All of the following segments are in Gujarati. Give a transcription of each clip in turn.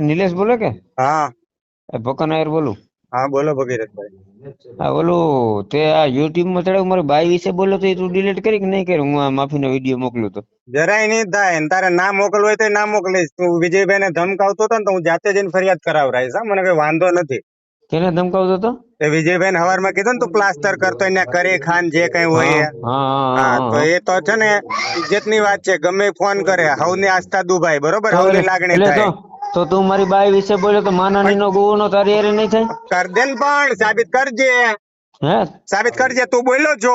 નિલેશ બોલે કે? હા. ભકન આયર બોલું. હા બોલો ભગીરથભાઈ. હા ઓલું તે આ યુટ્યુબમાં ચડાવ મારી બાઈ વિશે બોલો તો એ તું ડિલીટ કરી કે નહીં કરી? હું આ માફીનો વીડિયો મોકલું તો. જરાય નહીં થાય ને તારે ના મોકલવું હોય તો ના મોકલીશ. તું વિજયભાઈ ને ધમકાવતો હતો ને તો હું જાતે જઈને ફરિયાદ કરાવરાઈશ હા. મને કઈ વાંધો નથી. કેને ધમકાવતો હતો? એ વિજયભાઈ હવાર હવારમાં કીધું ને તું પ્લાસ્ટર કરતો એને કરે ખાન જે કઈ હોય હા તો એ તો છે ને ઇજ્જતની વાત છે ગમે ફોન કરે. હવની આસ્થા દુભાઈ બરોબર? હવની લાગણી થાય. તો તો મારી બાઈ વિશે બોલ્યો તો માનાની નો ગુનો તારી હારે નહીં થાય? કર દે ને પણ સાબિત કરજે. હે? સાબિત કરજે તું બોલ્યો છો.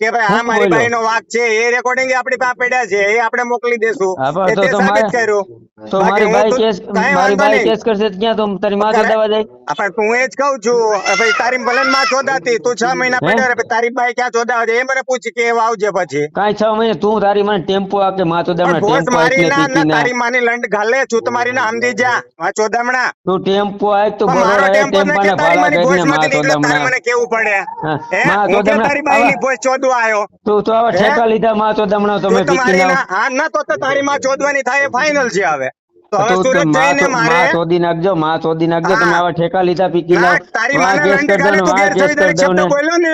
કે ભાઈ હા મારી ભાઈ નો વાક છે એ રેકોર્ડિંગ આપણી પાસે પડ્યા છે એ આપણે મોકલી દેશું. હા, તો સાબિત કર્યું. તો મારી ભાઈ કેસ મારી ભાઈ કેસ કરશે ક્યાં તો તારી માં કરે- જાય હા, પણ તું એ જ કહું છું. ભાઈ તારી ભલનમાં ચોદાતી તું છ મહિના હે? પડ્યો રે તારી ભાઈ ક્યાં ચોદાવે છે? એ મને પૂછી કે એવું આવજે પછી. કાઈ છ મહિને તું તારી મને ટેમ્પો આ કે માં તો ટેમ્પો મારી આઈને ના તારી માની લંડ ઘાલે છું તમારી ના સમજી જા માં ચોદામણા. તું ટેમ્પો આય તો એ ટેમ્પો ને ભાડા માં માંથી દમણા મને કેવું પડે? હા, હે? હું તારી ભાઈ ની ભોજ ભોજ ચોદવા આવ્યો તું તો હવે ઠેકા લીધા માં તો દમણો તમે તું પીકી ના ના હા ના તો તો તારી માં ચોદવાની થાય ફાઇનલ છે હવે. તો હવે સુરત જઈને મારે માં ચોદી નાખજો માં ચોદી નાખજો તમે હવે ઠેકા લીધા પીકી ના, ના તારી માં કેસ લંડ કરી દો ગાલે ને તું વાં કેસ કરી ગેરસંવિધાનિક દો શબ્દ ને. બોલ્યો ને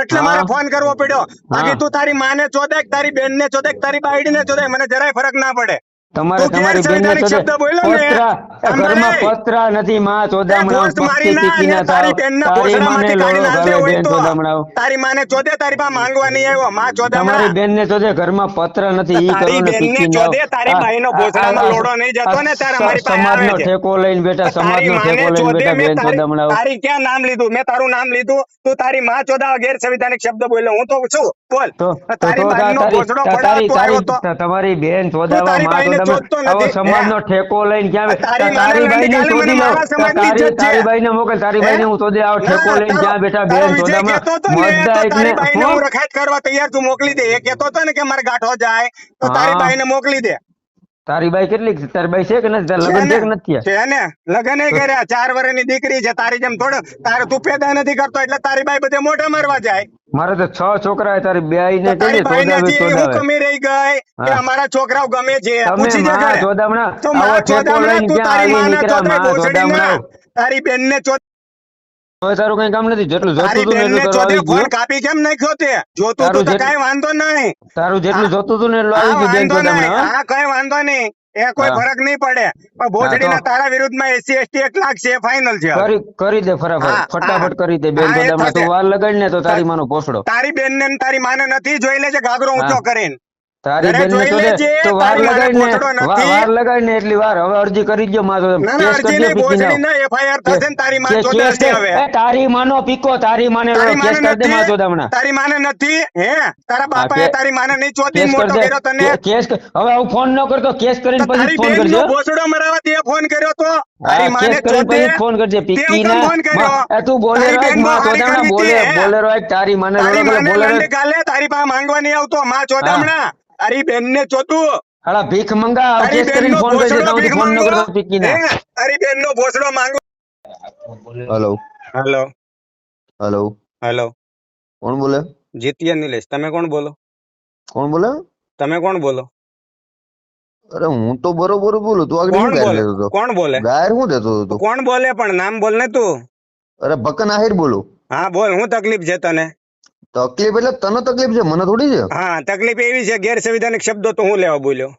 એટલે મારે ફોન કરવો પડ્યો. બાકી તું તારી માને ચોદે કે તારી બેન ને ચોદે તારી બાઈડી ને ચોદે મને જરાય ફરક ના પડે. તમારે તમારી બેન શબ્દ બોલ્યો ને, ઘરમાં સાંભળે. નથી માં ચોદામણા ના ના તારી માને હોય બેન ચોદામણા તારી માને ચોદે તારી પા માંગવા આવ્યો. માં તમારી બેન ને ચોદે ઘરમાં પત્ર નથી ઈ કરો ને પીકી ચોદે તારી ભાઈ નો ભોસડામાં લોડો નહીં જતો ને આ મારી પાસે સમાજ નો ઠેકો લઈને બેટા સમાજ નો ઠેકો લઈને બેટા બેન ચોદામણા તારી ક્યાં નામ લીધું? મેં તારું નામ લીધું. તું તારી માં ચોદા ગેર સંવિધાનિક શબ્દ બોલ્યો. હું તો છું. બોલ. તારી બાઈનો તારી ભોસડો તારી પડાવતો આવ્યો તો. તારી તમારી બેન ચોદાવા માં નથી. સમાજનો ઠેકો લઈને ક્યાં તારી માને શોધી લો તારી. તારી બાઈને મોકલ તારી બાઈને હું શોધી આવો ઠેકો લઈને ક્યાં બેઠા? બેન હું? હું રખાયત કરવા તૈયાર છું મોકલી દે. એ કહેતો હતો ને કે મારે ગાંઠો જાય તો તારી હા. બાઈને મોકલી દે. તારી બાઈ કેટલી છે? તારી બાઈ છે કે નથી? તારા લગ્ન છે કે નથી છે ને? લગન કર્યા. ચાર વર્ષની દીકરી છે તારી જેમ થોડો તારે તું પેદા નથી કરતો એટલે તારી બાઈ બધે મોઢે મારવા જાય. મારે તો છ છોકરા તારી બે ને તો ચોદાવે ચોદાવે કમી રહી ગઈ કે અમારા છોકરાઓ ગમે છે. પૂછી માં ઘરે. ચોદામણા તો મારા ચોદામણા તું તારી માને ના. ચોદામણા તારી બેનને ચોદ હવે તારું કઈ કામ નથી જેટલું જોતું ને બેનને એટલું તારું આવી ગયું કાપી કેમ નાખ્યો તે? જોતું તું તો કઈ વાંધો નહીં. તારું જેટલું જોતું તું ને એટલું આવી ગયું બેન ચોદામણા હા કઈ વાંધો નહીં. એ કોઈ ફરક નહીં પડે. પણ ભોસડીના તો- તારા વિરુદ્ધમાં એસી એસટી એક લાખ છે ફાઇનલ છે કરી કરી દે ફટાફટ ફટાફટ કરી દે બેન થશે. તું વાર લગાડ ને તો તારી માનો પોસડો. તારી બેન ને તારી માને નથી જોઈ લેજે ઘાઘરો ઊંચો કરીને. તારી બેન ને તો તો વાર તારી ને પોસડો વા- નથી. વાર લગાડ ને એટલી વાર હવે અરજી કરી દો માં ના ના અરજી ને પીકી ના એફઆઈઆર થશે ને તારી માં કે- ચોદાશે હવે. તારી માનો પીકો તારી માને કેસ કર દે માં નથી તારી માને નથી હે? તારા બાપાએ એ તારી માને નહીં ચોતી મોટો કર્યો તને. કેસ હવે હું ફોન ન કરતો કેસ કરીને પછી ફોન કરજો. નો ભોસડો મરાવા તે ફોન કર્યો તો. તારી હા, માને કેસ કરીને ચોદે પછી ફોન કરજે પીકી ના ફોન કર્યો? માં- એ તું બોલે તારી રાખ બેનમાં બહુ હારી ચોદામણા કરી બોલે હતી, હે? તારી માને તારી રોડો માને બોલે લંડે રાખ કાલે તારી પાસે માંગવા નહીં આવતો માં ચોદામણા તારી બેન ને ચોતું હાલા ભીખ મંગા તારી કરીને ફોન કરજે ભોસડો ફોન ન માંગો પીકી ના તારી બેન નો ભોસડો માંગો હલો. હેલો. હલો. હેલો. કોણ બોલે? જીતિયા નિલેશ. તમે કોણ બોલો? કોણ બોલે? તમે કોણ બોલો? અરે હું તો બરોબર બોલું તું. આગળ કોણ બોલે? કોણ બોલે? ગાયર હું દેતો હતો? કોણ બોલે? પણ નામ બોલ ને તું. અરે ભકન આહિર બોલું. હા બોલ. હું તકલીફ છે તને. તકલીફ એટલે તને તકલીફ છે? મને થોડી છે? હા તકલીફ એવી છે ગેરસંવિધાનિક શબ્દો તો હું લેવા બોલ્યો.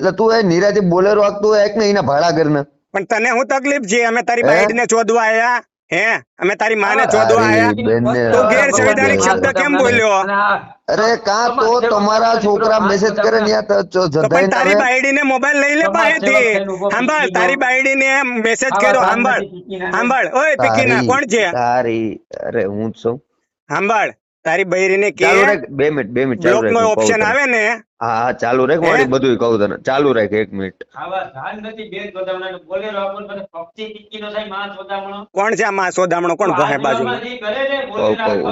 એટલે તું એ નિરાતે બોલેરો આગતું એક ને એના ભાડા કરીને પણ તને હું તકલીફ છે? અમે તારી હે? બાઈડ ને ચોદવા આયા. હે? અમે તારી માને ચોદવા આયા? તો ગેર સંવિધાનિક શબ્દ કેમ બોલ્યો? અરે કા તો તમારા છોકરા મેસેજ કરે ને પણ તારી. બાઈડી ને મોબાઈલ લઈ લે પાસેથી. સાંભળ તારી બાઈડી ને મેસેજ કર્યો સાંભળ સાંભળ ઓય પિકીના કોણ છે? તારી અરે હું છું. સાંભળ તારી બૈરી ને કે બે મિનિટ બે મિનિટ ચાલુ બ્લોક નો ઓપ્શન આવે ને હા ચાલુ રાખ? મારી બધું કહું તને. ચાલુ રાખ એક મિનિટ. બેન ને ને પીકી નો કોણ છે આ માં સોદામણો? કોણ ભહે બાજુ છે.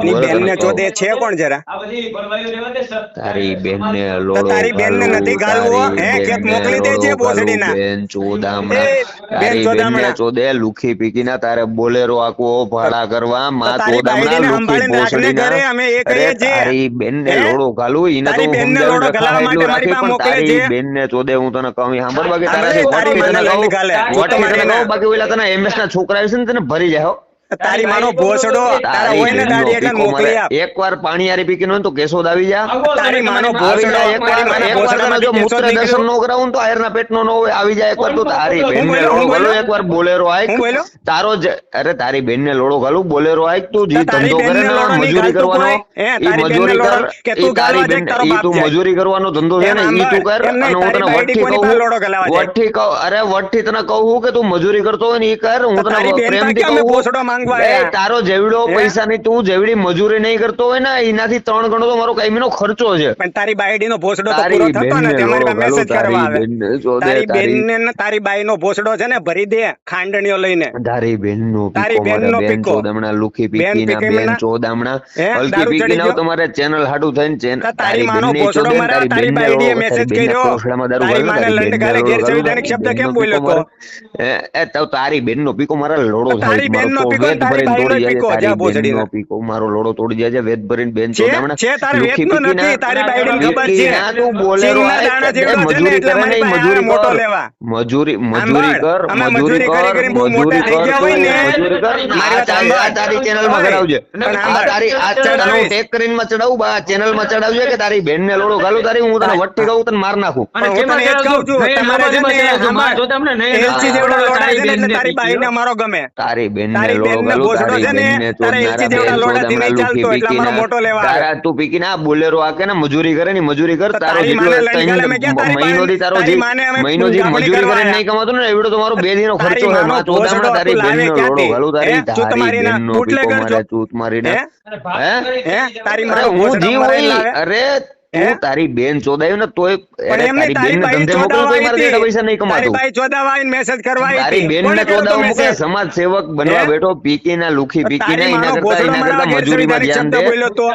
ની બેન ને. ચોદે છે કોણ જરા? આ બધી ભરવાઈઓ રહેવા દે સર. તારી બેન ને લોડો તારી બેન ને નથી ગાળવો હે? કેક મોકલી દે છે બોસડી ના બેન ચોદામણા. બેન તારી ચોદામણા. બેનને ચોદે લુખી પીકીના તારે બોલેરો આખો ભાડા કરવા. માં ચોદામણા લુખી બોસડી ના અમે એ કહીએ છીએ. તારી બેન ને લોડો ઘાલવું ઈને તો તારી હું બેનને સમજાવી માટે મારી પાસે મોકલે છે બેન ને ચોદે હું તને કહું સાંભળ બાકી તને તમારી કહું, બાકી ઓલા તને એમએસ ના છોકરા છે ને તને ભરી જાય હો. તારી માનો ભોસડો તારા હોય ને દાડી એટલે મોકલી આપ. એકવાર પાણી હારી પીકીને હોય તો કેસો દાવી જા. તારી માનો ભોસડો એકવાર એકવાર જો મૂત્ર દર્શન નો કરાવું ને તો આયરના પેટનો નો હોય. આવી જાય એકવાર તો તારી બેનને લોડો ઘાલું એકવાર બોલેરો આઈક તારો જ અરે તારી બેનને લોડો ઘાલું બોલેરો આઈક તું જી ધંધો કરે ને મજૂરી કરવાનો? ઈ મજૂરી કર કે તું તારી બેન ઈ તું મજૂરી કરવાનો ધંધો છે ને ઈ તું કર અને હું તને તારી કહું કોની પાસે લોડો ઘાલવા જાય? કહું અરે વટથી તને કહું કે તું મજૂરી કરતો હોય ને ઈ કર હું તને પ્રેમથી કહું ભોસડો માંગવા તારો જેવડો પૈસા નહીં તું જેવડી મજૂરી નહીં કરતો હોય ને એનાથી ત્રણ ગણો તો મારો કાયમીનો ખર્ચો છે. પણ તારી બાયડીનો ભોસડો તો તારી પૂરો થતો ને મેસેજ કરવા આવે. તારી બેનને ને ભોસડો છે ને ભરી દે ખાંડણીઓ લઈને. તારી બેનનો તારી બેન નો બેન પીકો. ચોદામણા લુખી પીકી ના બેન ચોદામણા હલકી પીકી ના તમારે ચેનલ હાડું થઈને ચેન તારી માનો ભોસડો મારા તારી બેનને બાયડીએ મેસેજ કર્યો. ભોસડામાં દારૂ ગાળ્યો, તારી લંડ બેનને ગાળે ઘેર લોડો સંવિધાનિક ગાળ્યો, શબ્દ કેમ બોલ્યો તો? એ- એ તો તારી બેનનો પીકો મારા લોડો થાય તારી બેન નો પીકો વેદ ભરીને તોડી જાય તારી જા નો પીકો મારો લોડો તોડી જાય વેદ ભરીને બેન તો ચોદામણા છે તારે વેદ નો નથી તારી બાઈડી ખબર છે. ના તું બોલેરો મજૂરી કરે નહીં, મજૂરી મોટો લેવા. મજૂરી મજૂરી કર મજૂરી કર મજૂરી કર. મજૂરી કર. મારી વાત તારી- આ તારી ચેનલમાં કરાવજે આ તારી આ ચેનલ હું. ટેગ કરીને માં ચડાવું બા ચેનલમાં ચડાવજે કે તારી બેન ને લોડો ગાલું તારી હું તને વટ્ટી કહું તને માર નાખું. અને કેમ એ જ કહું છું, તમારે છે ને સાંભળ, એલચી જેવડો તારી છે ને મારો તારી ગમે તારી બેન ને લોડો બેનને ઘાલું છે ને, તારે એલચી જેવડા લોડાથી નહીં ચાલતો, એટલે અમારો મોટો લેવા તારા તું પીકી ના બોલેરો આકે ને મજૂરી કરે ને મજૂરી કર તારો જેટલો મહિનો થી તારો જે મહિનો જે મજૂરી કરે નહીં કમાતો ને એવડો તમારો બે દી નો ખર્ચો માનો માં ચોદામણા ભોસડો તારી તું બેન નો લોડો? ઘાલું તારી તારી તમારી નો બુટલેગર પીકો મારે ચૂત મારીને હે? તારી હું જીવ હોય અરે? તું તારી બેન ચોદાયું ને તોય પણ અરે એમ નહીં, તારી બેન ને તારી બાઈ ધંધે મોકલું તોય મારે જેટલા પૈસા નહીં હતી. તારી કમાતું બાઈ મેસેજ કરવા તારી બેન ને કર્યો તો ચોદાવું મૂકે મેસેજ? સમાજ સેવક બનવા બેઠો પીકી ના લુખી પીકી ના એના કરતા ભોસડો એના કરતા ઘેર મજૂરીમાં ધ્યાન દે.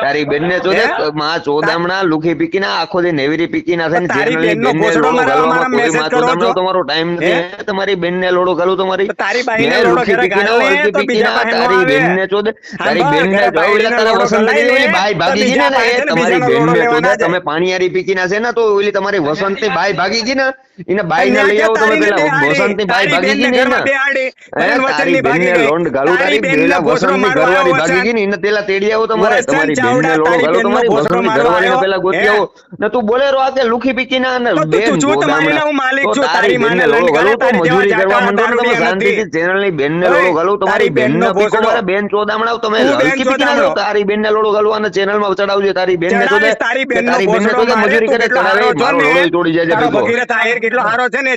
તારી બેન ને ચોદે માં ચોદામણા લુખી પીકી ના આખો દી નેવરી પીકી ના થાય તારી ગાળવામાં કોઈ માં ચોદામણો તમારો ટાઈમ નથી? તમારી બેન ને લોડો ગાલું તમારી તારી બાઈને મેં લોડો પીકી ના ગાળે પીકી ના તારી બેન ને ચોદે તારી બેન ને પસંદ એટલે તારા વસંત ગલાઈ બાઈ ભાગી ગઈ ને તમારી બેન ને ચોદે. તમે પાણીયારી પીકી ના છે ને તો ઓલી તમારી વસંતની બાઈ ભાગી ગઈ ને એને બાઈ ને લઈ આવો તમે પેલા વસંતની બાઈ ભાગી ગઈ ને તારી બેન ને લોન્ડ. ગાલું તારી તારી પેલા વસંતની ઘરવાળી ભાગી ગઈ ને એને પેલા તેડી આવો તમારે તમારી બેન ને લોન્ડ તારી તમારી વસંતની ઘરવાળી ને પેલા ગોતી આવો ને તું બોલેરો આકે લુખી પીકી ના ને બેન માલિક છું, તારી તારી માને લોડો ગાલું તો મજૂરી કરવા મંડો ને તમે શાંતિથી ચેનલ ચેનલની બેન ને લોન્ડ ગાલું તમારી બેન બેનનો પીકો મારે બેન ચોદામણાવ તમે લુખી બેન હલકી પીકી ના તારી લોડો ગાલું અને ચેનલમાં ચડાવજો તારી તો ચડાવીશ તારી બેનનો તારી બેનને તો મજૂરી કરે કેટલો ચડાવે મારો ને? તોડી જાય તારો. ભગીરથ કેટલો હારો છે ને